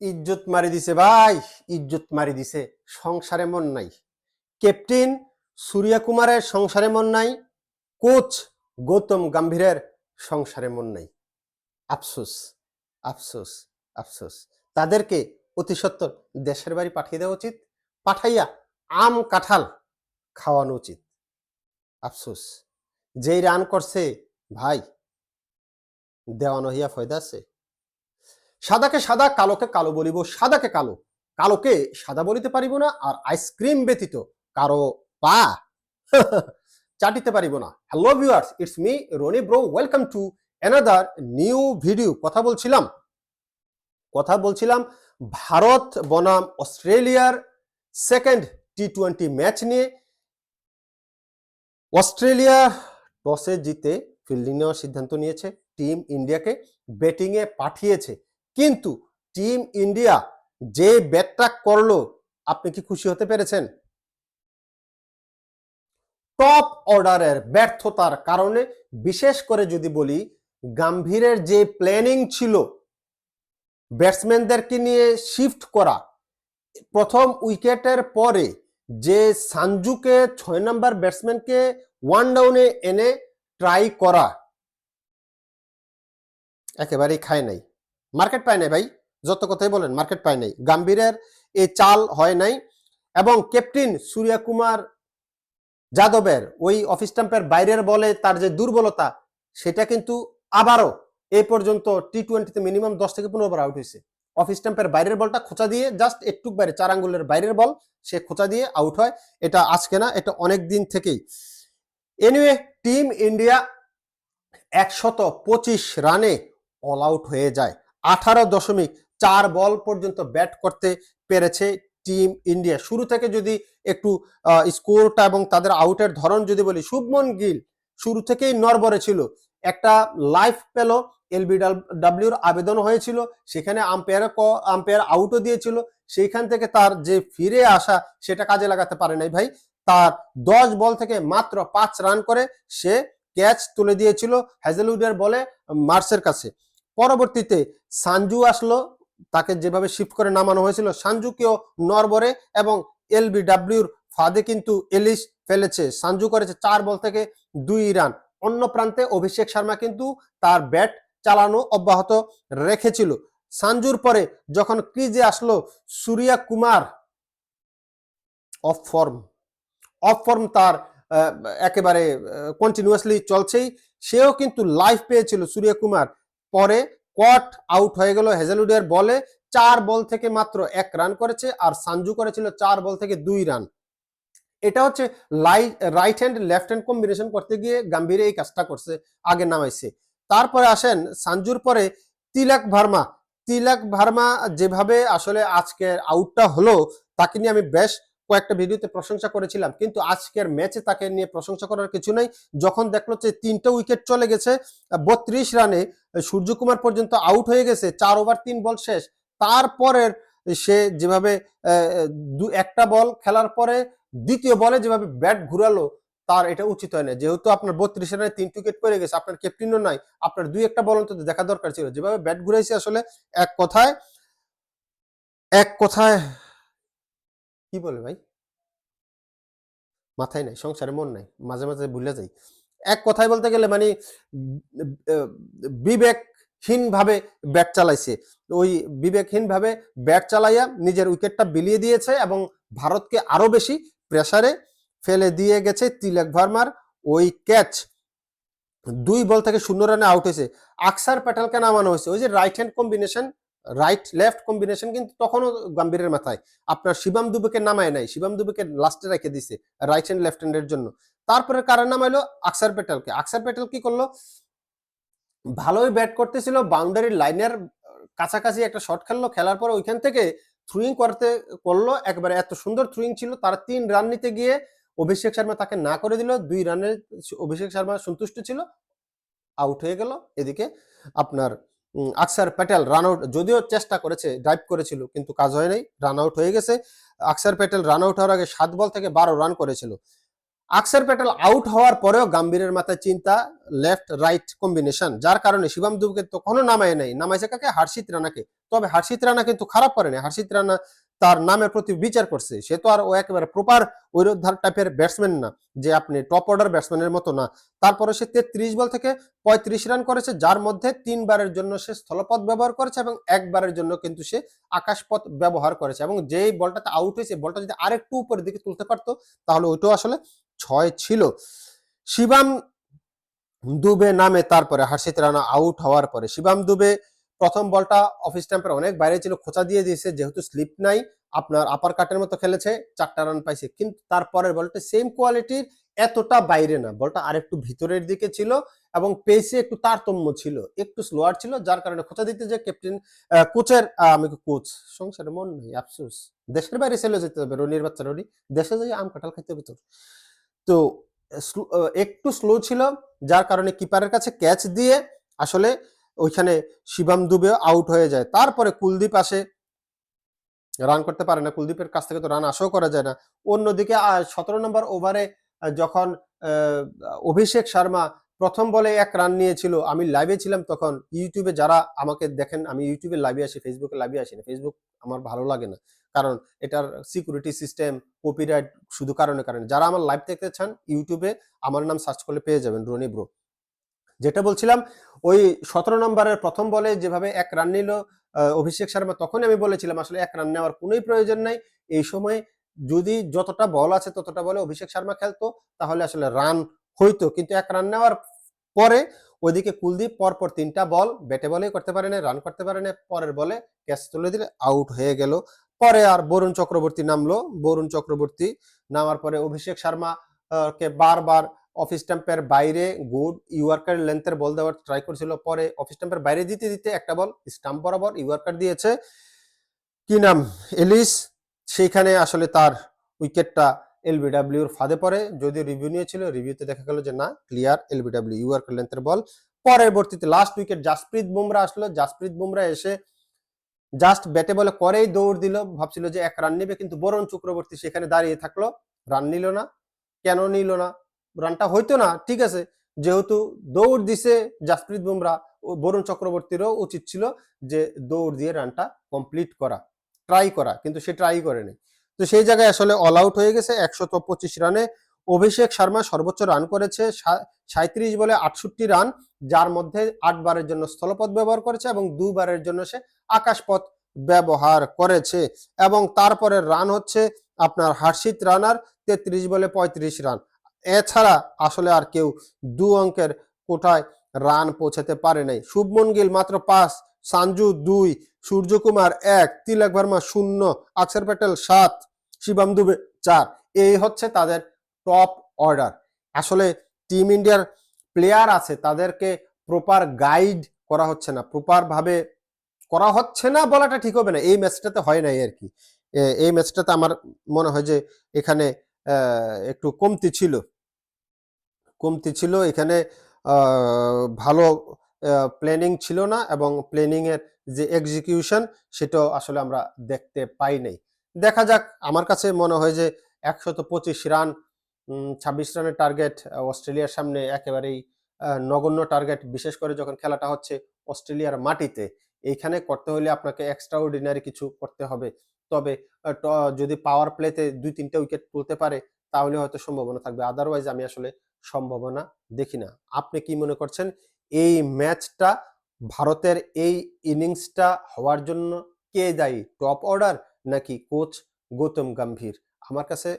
ইজ্জত মারি দিছে ভাই, ইজ্জত মারি দিছে। সংসারে মন নাই। ক্যাপ্টেন সূর্যা কুমারের সংসারে মন নাই, কোচ গৌতম গম্ভীরের সংসারে মন নাই। আফসোস আফসোস আফসোস। তাদেরকে অতি সত্বর দেশের বাড়ি পাঠিয়ে দেওয়া উচিত, পাঠাইয়া আম কাঁঠাল খাওয়ানো উচিত। আফসোস। যেই রান করছে, ভাই, দেওয়ানো হইয়া ফয়দা আছে। সাদাকে সাদা, কালোকে কালো বলিব। সাদাকে কালো, কালোকে সাদা বলিতে পারিব না আর আইসক্রিম ব্যতীত কারও পা চাটিতে পারিব না। Hello viewers it's me Rony bro welcome to another new video কথা বলছিলাম কথা বলছিলাম ভারত বনাম অস্ট্রেলিয়ার সেকেন্ড টি টোয়েন্টি ম্যাচ নিয়ে। অস্ট্রেলিয়া টসে জিতে ফিল্ডিং নেওয়ার সিদ্ধান্ত নিয়েছে টিম ইন্ডিয়াকে ব্যাটিংয়ে পাঠিয়েছে। কিন্তু টিম ইন্ডিয়া যে ব্যাটটা করল, আপনি কি খুশি হতে পেরেছেন? টপ অর্ডারের ব্যর্থতার কারণে, বিশেষ করে যদি বলি, গাম্ভীরের যে প্ল্যানিং ছিল ব্যাটসম্যানদেরকে নিয়ে শিফট করা, প্রথম উইকেটের পরে যে সানজুকে ছয় নম্বর ব্যাটসম্যানকে ওয়ান ডাউনে এনে ট্রাই করা, একেবারেই খায় নাই। মার্কেট পায় নাই ভাই, যত কথাই বলেন মার্কেট পায় নাই। গাম্ভীরের এই চাল হয় নাই এবং ক্যাপ্টেন সূর্যা কুমার যাদবের ওই অফ স্টাম্পের বাইরের বলে তার যে দুর্বলতা, সেটা কিন্তু আবারও এই পর্যন্ত টি টোয়েন্টিতে মিনিমাম দশ থেকে পনেরো বার আউট হয়েছে। অফ স্টাম্পের বাইরের বলটা খোঁচা দিয়ে জাস্ট একটু বাইরে, চার আঙ্গুলের বাইরের বল, সে খোঁচা দিয়ে আউট হয়। এটা আজকে না, এটা অনেক দিন থেকেই। এনিওয়ে টিম ইন্ডিয়া একশত পঁচিশ রানে অল আউট হয়ে যায়। আঠারো দশমিক চার বল পর্যন্ত ব্যাট করতে পেরেছে টিম ইন্ডিয়া। শুরু থেকে যদি একটু স্কোরটা এবং তাদের আউটের ধরন যদি বলি, শুভমন গিল শুরু থেকেই নরবরে ছিল। একটা লাইফ পেল এলবি ডাব্লিউর আবেদন হয়েছিল, সেখানে আম্পায়ার ক, আম্পায়ার আউটও দিয়েছিল, সেইখান থেকে তার যে ফিরে আসা সেটা কাজে লাগাতে পারে নাই ভাই। তার দশ বল থেকে মাত্র পাঁচ রান করে সে ক্যাচ তুলে দিয়েছিল হ্যাজেলউডের বলে মার্সের কাছে। পরবর্তীতে সানজু আসলো, তাকে যেভাবে শিফট করে নামানো হয়েছিল, সানজুকেও নরবরে এবং এলবিডাব্লিউর ফাঁদে কিন্তু এলিশ ফেলেছে। সানজু করেছে চার বল থেকে দুই রান। অন্য প্রান্তে অভিষেক শর্মা কিন্তু তার ব্যাট চালানো অব্যাহত রেখেছিল। সানজুর পরে যখন ক্রিজে আসলো Surya Kumar off form off form তার একেবারে কন্টিনিউয়াসলি চলছেই। সেও কিন্তু লাইফ পেয়েছিল সূর্য কুমার। পরে কট আউট হয়ে গেল হেজেলউডের বলে চার বল থেকে মাত্র এক রান করেছে আর সানজু করেছিল চার বল থেকে দুই রান। এটা হচ্ছে right hand left hand combination করতে গিয়ে গাম্ভীর এই কাজটা করছে, আগে নামাইছে। তারপরে আসেন সানজুর পরে তিলক ভার্মা। তিলক ভার্মা যেভাবে আসলে আজকের আউটটা হলো, তাকে নিয়ে আমি বেশ কয়েকটা ভিডিওতে প্রশংসা করেছিলাম, কিন্তু আজকের ম্যাচে তাকে নিয়ে প্রশংসা করার কিছু নেই। যখন দেখল যে তিনটা উইকেট চলে গেছে, বত্রিশ রানে সূর্যকুমার পর্যন্ত আউট হয়ে গেছে, চার ওভার তিন বল শেষ। তারপরের সে যেভাবে দু, একটা বল খেলার পরে দ্বিতীয় বলে যেভাবে ব্যাট ঘুরালো, তার এটা উচিত হয় না যেহেতু আপনার বত্রিশ রানে তিন উইকেট পড়ে গেছে, আপনার ক্যাপ্টেনও নাই, আপনার দুই একটা বল অন্তত দেখা দরকার ছিল। যেভাবে ব্যাট ঘুরাইছে আসলে এক কথায় এক কথায়, কি বলে ভাই? মাথায় নাই, সংসারে মন নাই, মাঝে মাঝে ভুলে যাই। এক কথায় বলতে গেলে মানে বিবেকহীন ভাবে ব্যাট চালাইছে। ওই বিবেকহীন ভাবে ব্যাট চালাইয়া নিজের উইকেটটা বিলিয়ে দিয়েছে এবং ভারতকে আরও বেশি প্রেসারে ফেলে দিয়ে গেছে তিলক ভার্মার। ওই ক্যাচ দুই বল থেকে শূন্য রানে আউট হয়েছে। আকসার প্যাটেলকে নামানো হয়েছে। ওই যে right hand combination right left combination কিন্তু তখনও গম্ভীরের মাথায়। আপনার শিবাম দুবেকে নামায় নাই, শিবাম দুবেকে লাস্টে রেখে দিছে রাইট হ্যান্ড লেফট হ্যান্ডের জন্য। তারপরে কারা নামাইলো আকসার প্যাটেলকে আকসার প্যাটেল কি করল? ভালোই ব্যাট করতেছিল বাউন্ডারি লাইনের কাছাকাছি একটা শট খেললো, খেলার পর ওইখান থেকে থ্রুইং করতে, করল। একবারে এত সুন্দর থ্রুইং ছিল, তারা তিন রান নিতে গিয়ে অভিষেক শর্মা তাকে না করে দিল। দুই রানে অভিষেক শর্মা সন্তুষ্ট ছিল আউট হয়ে গেল। এদিকে আপনার আকসার প্যাটেল রান আউট যদিও চেষ্টা করেছে ড্রাইভ করেছিল, কিন্তু কাজ হয় নাই রান আউট হয়ে গেছে। আকসার প্যাটেল রান আউট হওয়ার আগে সাত বল থেকে বারো রান করেছিল। আকসার প্যাটেল আউট হওয়ার পরেও গাম্ভীরের মাথায় চিন্তা লেফট রাইট কম্বিনেশন যার কারণে শিবাম দুবকে তখনও নামায় নাই। নামাইছে কাকে? হার্ষিত রানাকে। তবে হার্ষিত রানা কিন্তু খারাপ করেনি। হার্ষিত রানা তার নামের প্রতি বিচার করছে। সে তো আর ও একেবারে প্রপার ওই ধার টাইপের ব্যাটসম্যান না, যে আপনি টপ অর্ডার ব্যাটসম্যানের মতো না। তারপরে সে তেত্রিশ বল থেকে পঁয়ত্রিশ রান করেছে, যার মধ্যে তিনবারের জন্য সে স্থলপথ ব্যবহার করেছে এবং একবারের জন্য কিন্তু সে আকাশপথ ব্যবহার করেছে এবং যেই বলটাতে আউট হয়েছে বলটা যদি আরেকটু উপরের দিকে তুলতে পারতো, তাহলে ওইটাও আসলে ছয় ছিল। শিবাম দুবে নামে তারপরে হার্ষিত রানা আউট হওয়ার পরে, শিবাম দুবে প্রথম বলটা অফিস স্ট্যাম্পের অনেক বাইরে ছিল, খোঁচা দিয়ে দিয়েছে, যেহেতু স্লিপ নাই, আপনার আপার কাটের মতো খেলেছে, চারটা রান পাইছে। কিন্তু তারপরের বলটা সেম কোয়ালিটির এতটা বাইরে না। বলটা আরেকটু ভিতরের দিকে ছিল এবং পেসে একটু তারতম্য ছিল, একটু স্লোয়ার ছিল, যার কারণে খোঁচা দিতে যে ক্যাপ্টেন কোচের আমি কোচ সংসারে মন নেই, আফসোস। দেশের বাইরে চলে যেতে হবে, রনির বাচ্চা, রনি। দেশে যাই আম কাঁঠাল খাইতে হবে তোর। তো স্লো- একটু স্লো ছিল, যার কারণে কিপারের কাছে ক্যাচ দিয়ে আসলে ওইখানে শিবাম দুবে আউট হয়ে যায়। তারপরে কুলদীপ আসে। রান করতে পারে না। কুলদীপের কাছ থেকে তো রান আশাও করা যায় না। অন্যদিকে সতেরো নম্বর ওভারে যখন অভিষেক শর্মা প্রথম বলে এক রান নিয়েছিল, আমি লাইভে ছিলাম তখন ইউটিউবে যারা আমাকে দেখেন, আমি ইউটিউবে লাইভে আসি ফেসবুকে লাইভে আসি না। ফেসবুক আমার ভালো লাগে না। কারণ এটার সিকিউরিটি সিস্টেম কপিরাইট শুধু কারণে কারণে। যারা আমার লাইভ দেখতে চান ইউটিউবে আমার নাম সার্চ করলে পেয়ে যাবেন রনি ব্রো যেটা বলছিলাম, ওই সতেরো নম্বরের প্রথম বলে যেভাবে এক রান নিল অভিষেক শর্মা, তখনই আমি বলেছিলাম, আসলে এক রান নেওয়ার কোনোই প্রয়োজন নাই। এই সময় যদি যতটা বল আছে ততটা বলে অভিষেক শর্মা খেলতো, তাহলে আসলে রান হইতো। কিন্তু এক রান নেওয়ার পরে ওইদিকে কুলদীপ পরপর তিনটা বল, ব্যাটে বলেই করতে পারে না রান করতে পারে না পরের বলে ক্যাচ তুলে দিলে আউট হয়ে গেল। পরে আর বরুণ চক্রবর্তী নামলো। বরুণ চক্রবর্তী নামার পরে অভিষেক শর্মা কে বারবার অফিস স্ট্যাম্পের বাইরে গুড ইউয়ার্কার লেন্থের বল দেওয়ার ট্রাই করছিল, পরে অফিস স্ট্যাম্পের বাইরে দিতে দিতে একটা বল স্টাম্প বরাবর ইউয়ার্কার দিয়েছে। কি নাম? এলিস সেইখানে আসলে তার উইকেটটা এলবিডাব্লিউর ফাঁদে পড়ে। যদিও রিভিউ নিয়েছিল রিভিউতে দেখা গেল যে না ক্লিয়ার এলবিডাব্লিউ ইউয়ার্কার লেন্থের বল। পরবর্তীতে লাস্ট উইকেট জাসপ্রীত বুমরা আসলো। জাসপ্রীত বুমরা এসে জাস্ট ব্যাটে বলে করেই দৌড় দিল। ভাবছিল যে এক রান নেবে, কিন্তু বরণ চক্রবর্তী সেখানে দাঁড়িয়ে থাকল। রান নিল না। কেন নিল না? রানটা হইতো না, ঠিক আছে? যেহেতু দৌড় দিছে জাসপ্রীত বুমরা বরুণ চক্রবর্তীরও উচিত ছিল যে দৌড় দিয়ে রানটা কমপ্লিট করা ট্রাই করা, কিন্তু সে ট্রাই করেনি। তো সেই জায়গায় আসলে অল আউট হয়ে গেছে একশত পঁচিশ রানে অভিষেক শর্মা সর্বোচ্চ রান করেছে সাঁত্রিশ বলে আটষট্টি রান যার মধ্যে আট বারের জন্য স্থলপথ ব্যবহার করেছে এবং দুবারের জন্য সে আকাশপথ ব্যবহার করেছে। এবং তারপরে রান হচ্ছে আপনার হার্ষিত রানার, তেত্রিশ বলে পঁয়ত্রিশ রান এছাড়া আসলে আর কেউ দু অঙ্কের কোটায় রান পৌঁছাতে পারে নাই। শুভমন গিল মাত্র পাঁচ, সাঞ্জু দুই, সূর্যকুমার এক, তিলক ভার্মা শূন্য আকসার প্যাটেল সাত, শিবাম দুবে চার। এই হচ্ছে তাদের টপ অর্ডার। আসলে টিম ইন্ডিয়ার প্লেয়ার আছে, তাদেরকে প্রপার গাইড করা হচ্ছে না, প্রপার ভাবে করা হচ্ছে না বলাটা ঠিক হবে না। এই ম্যাচটাতে হয় নাই আর কি। এই ম্যাচটাতে আমার মনে হয় যে এখানে একটু কমতি ছিল। কমতি ছিল। এখানে ভালো প্ল্যানিং ছিল না এবং প্ল্যানিং এর যে এক্সিকিউশন সেটাও আসলে আমরা দেখতে পাই নাই। দেখা যাক, আমার কাছে মনে হয় যে একশত পঁচিশ রান ছাব্বিশ রানের টার্গেট অস্ট্রেলিয়ার সামনে একেবারেই নগণ্য টার্গেট বিশেষ করে যখন খেলাটা হচ্ছে অস্ট্রেলিয়ার মাটিতে। এইখানে করতে হলে আপনাকে এক্সট্রা অর্ডিনারি কিছু করতে হবে। তবে যদি পাওয়ার প্লেতে দুই তিনটা উইকেট তুলতে পারে তাহলে হয়তো সম্ভাবনা থাকবে। আদারওয়াইজ আমি আসলে সম্ভাবনা দেখি না। আপনি কি মনে করছেন, এই ম্যাচটা ভারতের এই ইনিংসটা হওয়ার জন্য কে দায়ী? টপ অর্ডার নাকি কোচ গৌতম গম্ভীর? আমার কাছে